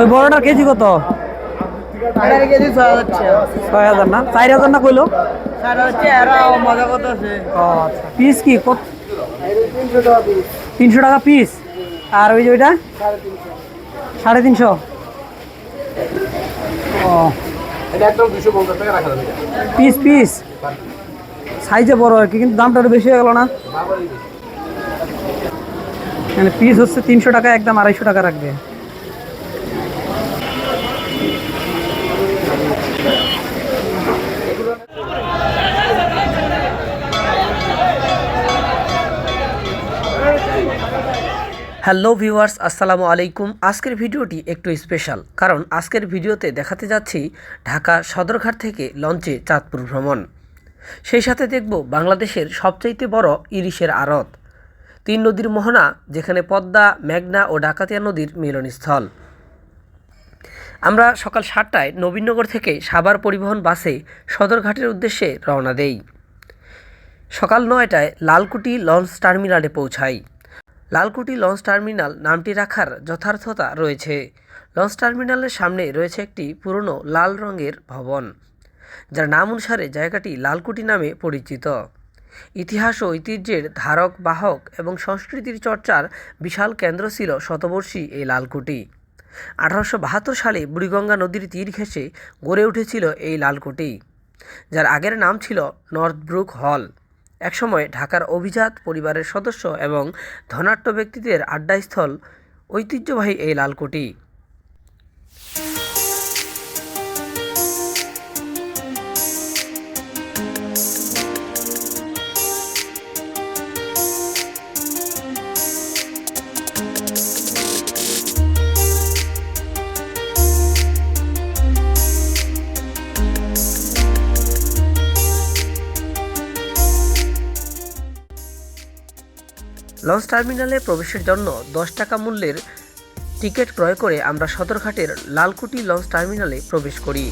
ওই বড়টার কেজি কত? কেজি ছয় হাজার না? চার হাজার না কইলো? করতেছে। পিস কি? কত? তিনশো টাকা পিস। তিনশো টাকা পিস আর ওই যে ওইটা? সাড়ে তিনশো। ও। এটা একদম দুশো পঞ্চাশ টাকা রাখা যাবে। Piece piece. সাইজে বড় আর কি কিন্তু দামটা একটু বেশি হয়ে গেল না? মানে পিস হচ্ছে তিনশো টাকা একদম আড়াইশো টাকা রাখবে। হ্যালো ভিউয়ার্স, আসসালামু আলাইকুম। আজকের ভিডিওটি একটু স্পেশাল কারণ আজকের ভিডিওতে দেখাতে যাচ্ছি ঢাকা সদরঘাট থেকে লঞ্চে চাঁদপুর ভ্রমণ। সেই সাথে দেখব বাংলাদেশের সবচাইতে বড় ইলিশের আড়ত, তিন নদীর মোহনা, যেখানে পদ্মা, মেঘনা ও ডাকাতিয়া নদীর মিলনস্থল। আমরা সকাল সাতটায় নবীনগর থেকে সাভার পরিবহন বাসে সদরঘাটের উদ্দেশ্যে রওনা দেই। সকাল নয়টায় লালকুটি লঞ্চ টার্মিনালে পৌঁছাই। লালকুটি লঞ্চ টার্মিনাল নামটি রাখার যথার্থতা রয়েছে। লঞ্চ টার্মিনালের সামনে রয়েছে একটি পুরনো লাল রঙের ভবন, যার নাম অনুসারে জায়গাটি লালকুটি নামে পরিচিত। ইতিহাস ও ঐতিহ্যের ধারক, বাহক এবং সংস্কৃতির চর্চার বিশাল কেন্দ্র ছিল শতবর্ষী এই লালকুটি। আঠারোশো বাহাত্তর সালে বুড়িগঙ্গা নদীর তীর ঘেঁষে গড়ে উঠেছিল এই লালকুটি, যার আগের নাম ছিল নর্থব্রুক হল। একসময় ঢাকার অভিজাত পরিবারের সদস্য এবং ধনাঢ্য ব্যক্তিদের আড্ডাস্থল ঐতিহ্যবাহী এই লালকুটি লঞ্চ টার্মিনালে প্রবেশের জন্য দশ টাকা মূল্যের টিকিট ক্রয় করে আমরা সদরঘাটের লালকুটি লঞ্চ টার্মিনালে প্রবেশ করি।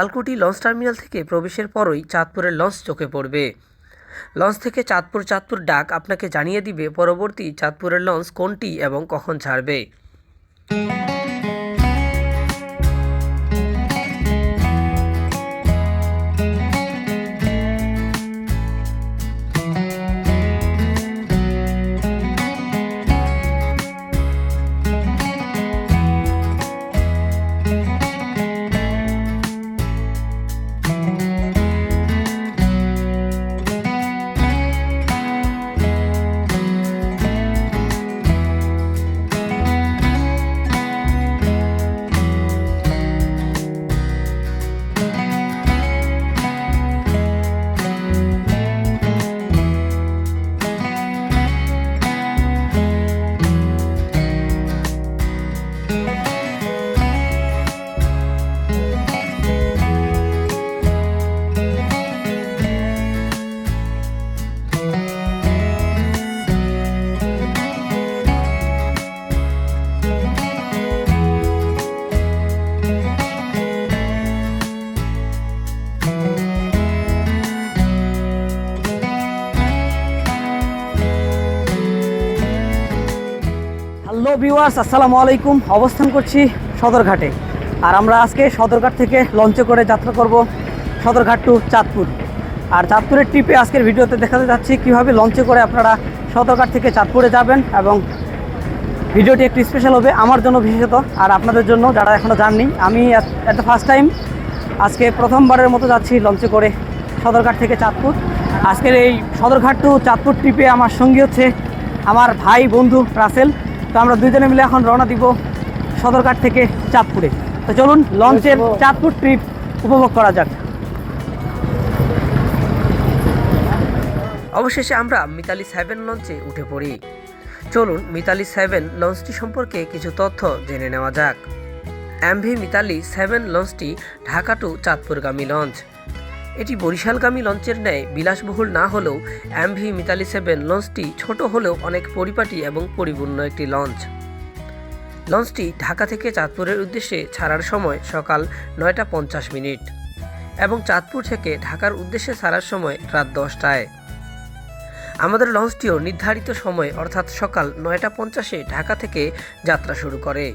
লালকুটি লঞ্চ টার্মিনাল থেকে প্রবেশের পরই চাঁদপুরের লঞ্চ চোখে পড়বে। লঞ্চ থেকে চাঁদপুর চাঁদপুর ডাক আপনাকে জানিয়ে দিবে পরবর্তী চাঁদপুরের লঞ্চ কোনটি এবং কখন ছাড়বে। ভিউয়ার্স, আসসালামু আলাইকুম। অবস্থান করছি সদরঘাটে। আর আমরা আজকে সদরঘাট থেকে লঞ্চে করে যাত্রা করব সদরঘাট টু চাঁদপুর। আর চাঁদপুরের ট্রিপে আজকের ভিডিওতে দেখাতে যাচ্ছি কীভাবে লঞ্চে করে আপনারা সদরঘাট থেকে চাঁদপুরে যাবেন এবং ভিডিওটি একটু স্পেশাল হবে আমার জন্য বিশেষত আর আপনাদের জন্য যারা এখনও যাননি। আমি দ্য ফার্স্ট টাইম আজকে প্রথমবারের মতো যাচ্ছি লঞ্চে করে সদরঘাট থেকে চাঁদপুর। আজকের এই সদরঘাট টু চাঁদপুর ট্রিপে আমার সঙ্গী হচ্ছে আমার ভাই বন্ধু রাসেল। তো আমরা দুজনে মিলে এখন রওনা দিব সদরঘাট থেকে চাঁদপুরে। তো চলুন লঞ্চের চাঁদপুর ট্রিপ উপভোগ করা যাক। অবশেষে আমরা মিতালি সেভেন লঞ্চে উঠে পড়ি। চলুন মিতালি সেভেন লঞ্চটি সম্পর্কে কিছু তথ্য জেনে নেওয়া যাক। এমভি মিতালি সেভেন লঞ্চটি ঢাকা টু চাঁদপুরগামী লঞ্চ। এটি বরিশালগামী লঞ্চের ন্যায় বিলাসবহুল না হলেও এমভি মিতালি সেভেন লঞ্চটি ছোট হলেও অনেক পরিপাটি এবং পরিপূর্ণ একটি লঞ্চ। লঞ্চটি ঢাকা থেকে চাঁদপুরের উদ্দেশ্যে ছাড়ার সময় সকাল নয়টা পঞ্চাশ মিনিট এবং চাঁদপুর থেকে ঢাকার উদ্দেশ্যে ছাড়ার সময় রাত দশটায়। আমাদের লঞ্চটিও নির্ধারিত সময়, অর্থাৎ সকাল নয়টা পঞ্চাশে ঢাকা থেকে যাত্রা শুরু করে।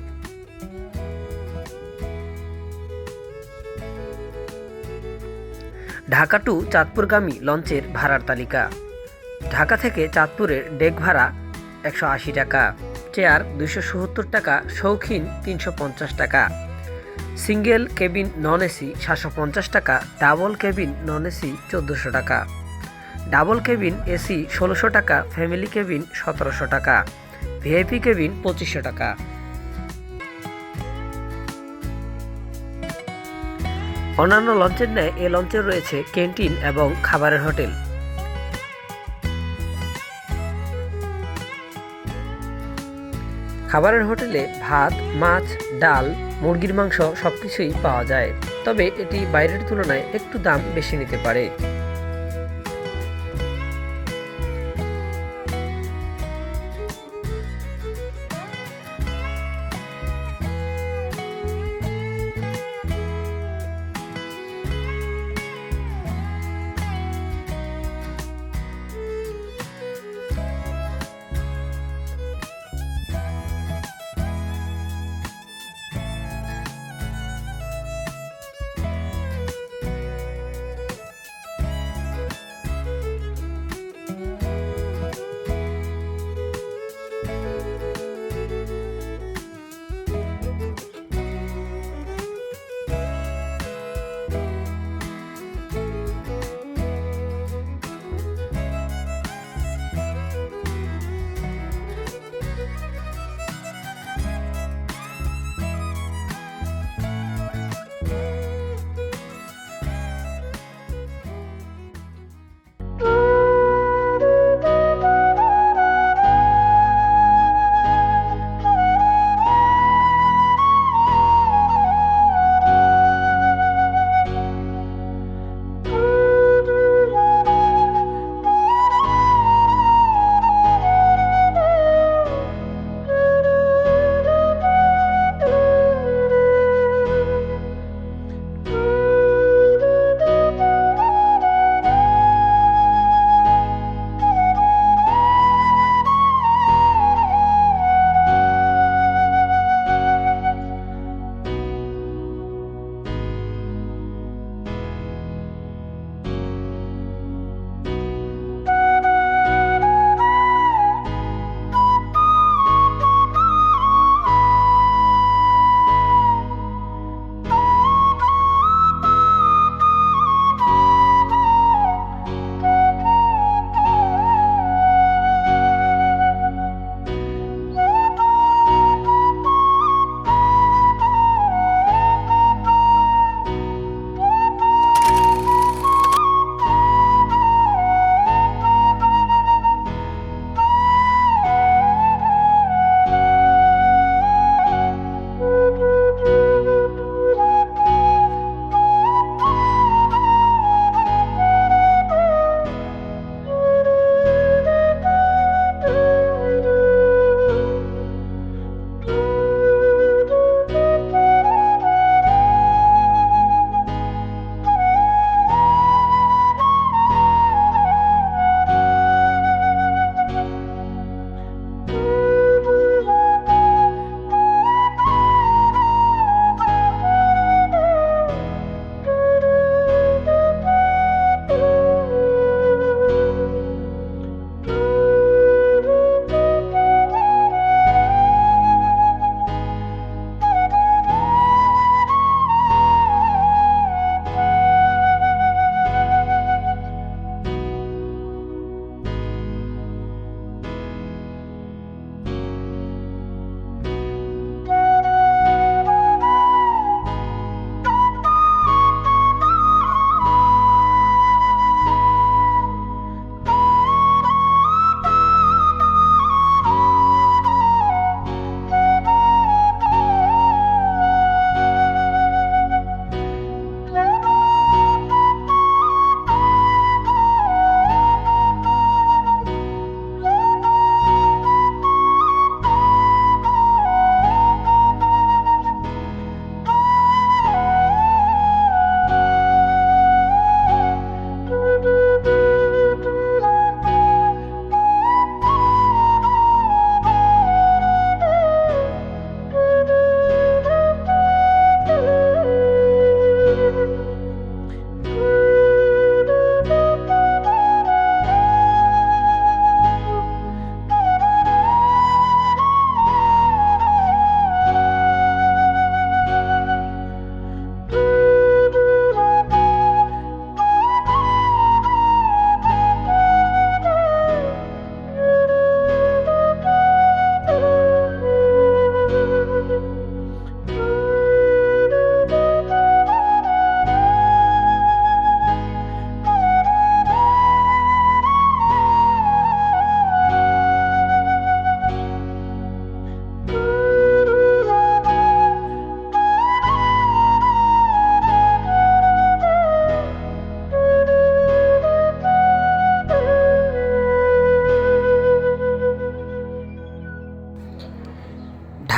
ঢাকা টু চাঁদপুরগামী লঞ্চের ভাড়ার তালিকা। ঢাকা থেকে চাঁদপুরের ডেক ভাড়া একশো আশি টাকা, চেয়ার দুইশো সত্তর টাকা, শৌখিন তিনশো পঞ্চাশ টাকা। সিঙ্গেল কেবিন নন এসি সাতশো পঞ্চাশ টাকা, ডাবল কেবিন নন এসি চোদ্দোশো টাকা। ডাবল কেবিন এসি ষোলোশো টাকা, ফ্যামিলি কেবিন সতেরোশো টাকা। ভিআইপি কেবিন পঁচিশশো টাকা। অন্যান্য লঞ্চের ন্যায় এ লঞ্চে রয়েছে ক্যান্টিন এবং খাবারের হোটেল। খাবারের হোটেলে ভাত, মাছ, ডাল, মুরগির মাংস সবকিছুই পাওয়া যায়। তবে এটি বাইরের তুলনায় একটু দাম বেশি নিতে পারে।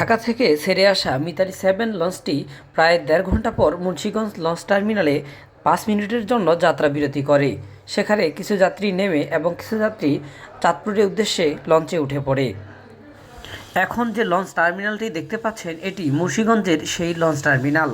ঢাকা থেকে সেরে আসা মিতালি সেভেন লঞ্চটি প্রায় দেড় ঘণ্টা পর মুন্সিগঞ্জ লঞ্চ টার্মিনালে পাঁচ মিনিটের জন্য যাত্রা বিরতি করে। সেখানে কিছু যাত্রী নেমে এবং কিছু যাত্রী চাঁদপুরের উদ্দেশ্যে লঞ্চে উঠে পড়ে। এখন যে লঞ্চ টার্মিনালটি দেখতে পাচ্ছেন, এটি মুন্সিগঞ্জের সেই লঞ্চ টার্মিনাল।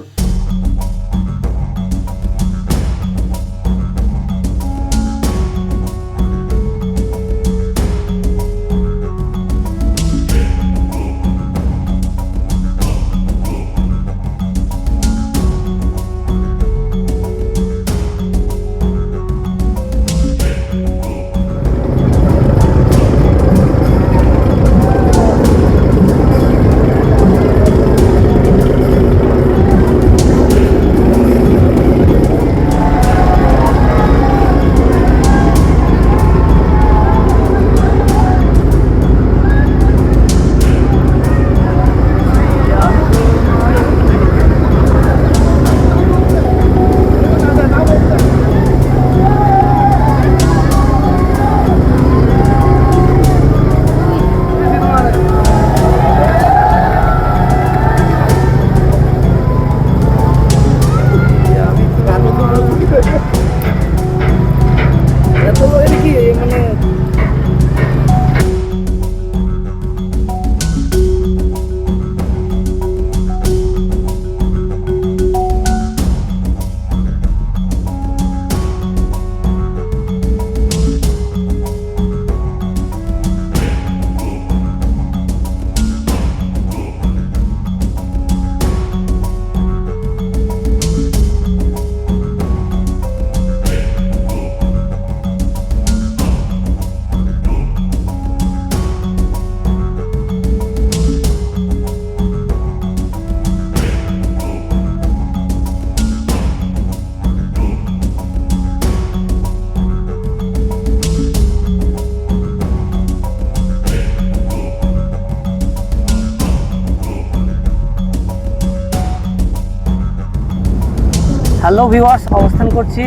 হ্যালো ভিউয়ার্স অবস্থান করছি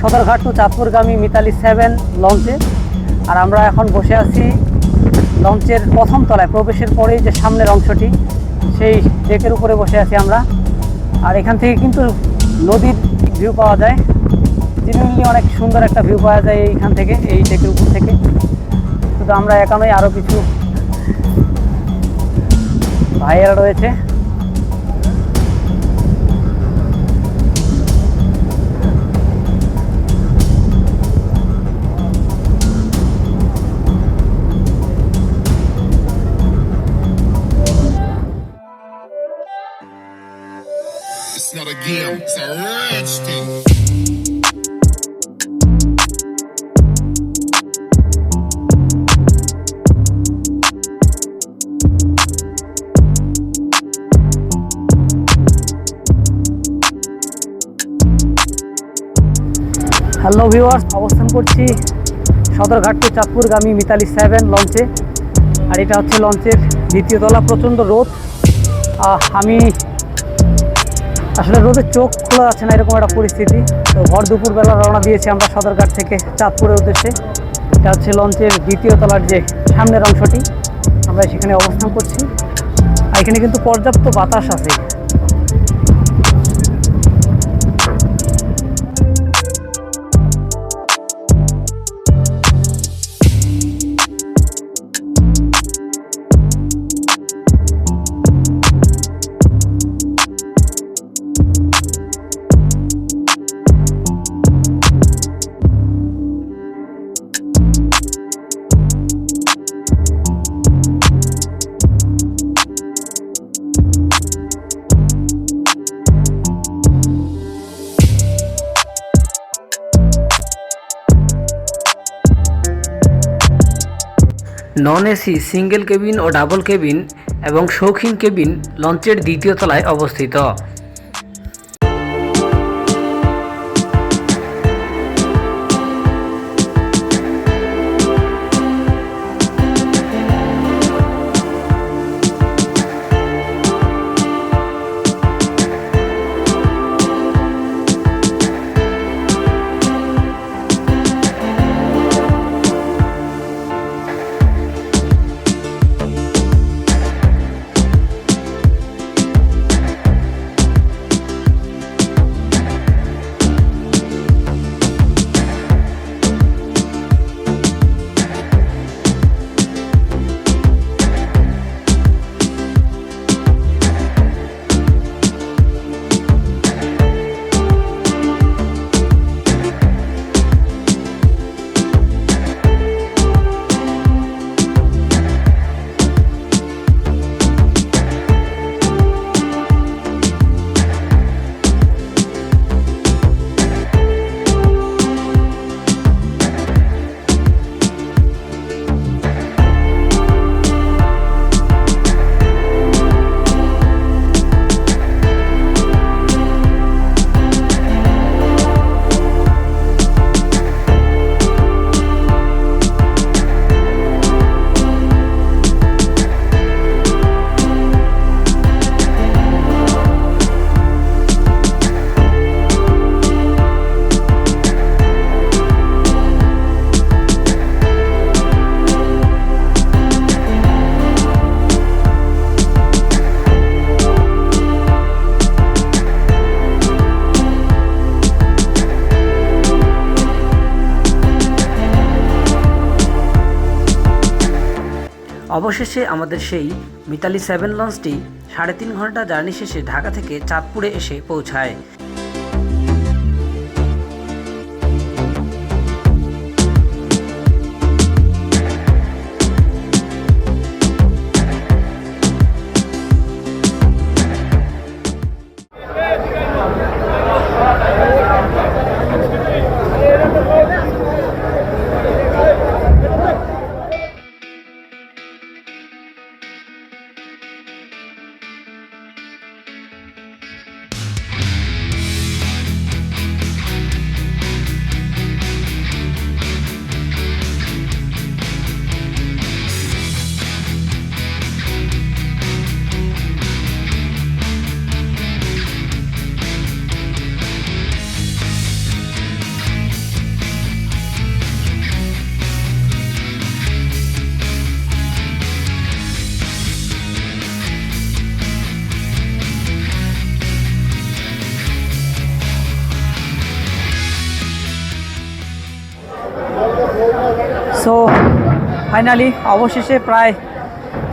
সদরঘাট টু চাঁদপুরগামী মিতালি সেভেন লঞ্চে আর আমরা এখন বসে আছি লঞ্চের প্রথম তলায়, প্রবেশের পরেই যে সামনের অংশটি, সেই ডেকের উপরে বসে আছি আমরা। আর এখান থেকে কিন্তু নদীর ভিউ পাওয়া যায়। জেনুইনলি অনেক সুন্দর একটা ভিউ পাওয়া যায় এইখান থেকে, এই ডেকের উপর থেকে। শুধু আমরা একানোই আরও কিছু ভাইয়েরা রয়েছে। It's not a it's a. Hello viewers অবস্থান করছি সদরঘাট টু চাঁদপুরগামী মিতালি সেভেন লঞ্চে আর এটা হচ্ছে লঞ্চের দ্বিতীয় তলা, প্রচণ্ড রোদ। আমি আসলে রোদে চোখ খোলা যাচ্ছে না এরকম একটা পরিস্থিতি। তো ভর দুপুরবেলা রওনা দিয়েছি আমরা সদরঘাট থেকে চাঁদপুরের উদ্দেশ্যে। এটা হচ্ছে লঞ্চের দ্বিতীয় তলার যে সামনের অংশটি। আমরা সেখানে অবস্থান করছি। এখানে কিন্তু পর্যাপ্ত বাতাস আছে। নন এসি সিঙ্গেল কেবিন ও ডাবল কেবিন এবং শৌখিন কেবিন লঞ্চের দ্বিতীয় তলায় অবস্থিত। অবশেষে আমাদের সেই মিতালি সেভেন লঞ্চটি সাড়ে তিন ঘণ্টা জার্নি শেষে ঢাকা থেকে চাঁদপুরে এসে পৌঁছায়। ফাইনালি অবশেষে প্রায়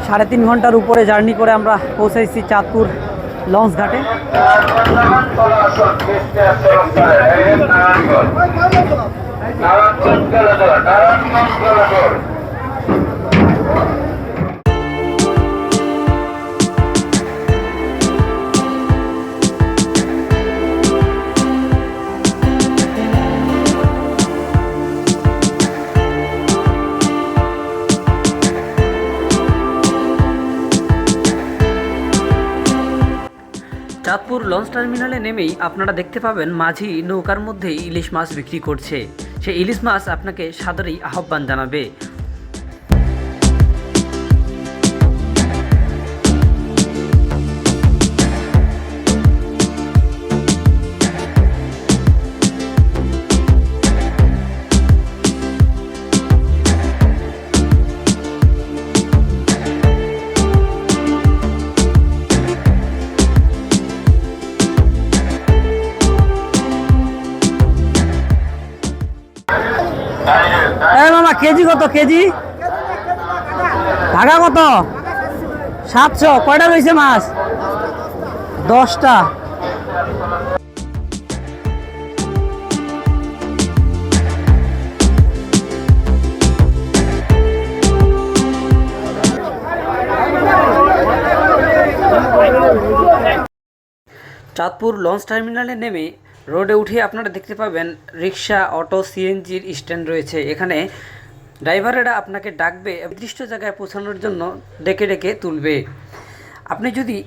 সাড়ে তিন ঘণ্টার উপরে জার্নি করে আমরা পৌঁছেছি চাঁদপুর লঞ্চ ঘাটে। লঞ্চ টার্মিনালে নেমেই আপনারা দেখতে পাবেন মাঝি নৌকার মধ্যেই ইলিশ মাছ বিক্রি করছে। সেই ইলিশ মাছ আপনাকে সাদরেই আহ্বান জানাবে। কেজি কত? কেজি? ঢাকা কত? সাতশো। কয়টা রয়েছে মাছ? দশটা। চাঁদপুর লঞ্চ টার্মিনালে নেমে রোডে উঠে আপনারা দেখতে পাবেন রিক্সা, অটো, সিএনজির স্ট্যান্ড রয়েছে। এখানে ড্রাইভারেরা আপনাকে ডাকবে, নির্দিষ্ট জায়গায় পৌঁছানোর জন্য ডেকে ডেকে তুলবে। আপনি যদি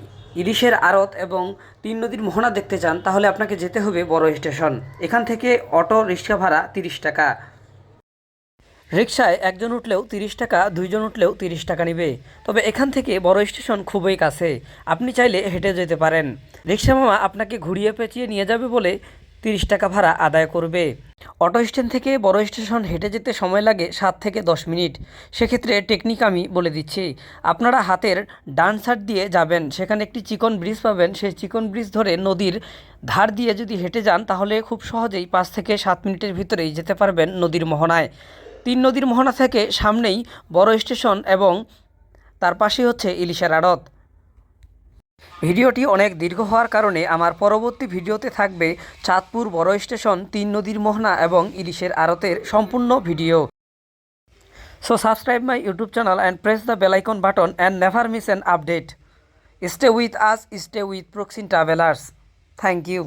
ইলিশের আড়ত এবং তিন নদীর মোহনা দেখতে চান, তাহলে আপনাকে যেতে হবে বড় স্টেশন। এখান থেকে অটো, রিক্সা ভাড়া তিরিশ টাকা। রিক্সায় একজন উঠলেও তিরিশ টাকা, দুইজন উঠলেও তিরিশ টাকা নেবে। তবে এখান থেকে বড় স্টেশন খুবই কাছে। আপনি চাইলে হেঁটে যেতে পারেন। রিক্সা মামা আপনাকে ঘুরিয়ে পেঁচিয়ে নিয়ে যাবে বলে তিরিশ টাকা ভাড়া আদায় করবে। অটো স্ট্যান্ড থেকে বড় স্টেশন হেঁটে যেতে সময় লাগে সাত থেকে দশ মিনিট। সেক্ষেত্রে টেকনিক আমি বলে দিচ্ছি। আপনারা হাতের ডান সাইড দিয়ে যাবেন, সেখানে একটি চিকন ব্রিজ পাবেন। সেই চিকন ব্রিজ ধরে নদীর ধার দিয়ে যদি হেঁটে যান, তাহলে খুব সহজেই পাঁচ থেকে সাত মিনিটের ভিতরেই যেতে পারবেন নদীর মোহনায়। তিন নদীর মোহনা থেকে সামনেই বড় স্টেশন এবং তার পাশেই হচ্ছে ইলিশার আড়ত। ভিডিওটি অনেক দীর্ঘ হওয়ার কারণে আমার পরবর্তী ভিডিওতে থাকবে চাঁদপুর বড় স্টেশন, তিন নদীর মোহনা এবং ইলিশের আড়তের সম্পূর্ণ video. So subscribe my YouTube channel and press the bell icon button and never miss an update stay with us stay with Proxin travellers thank you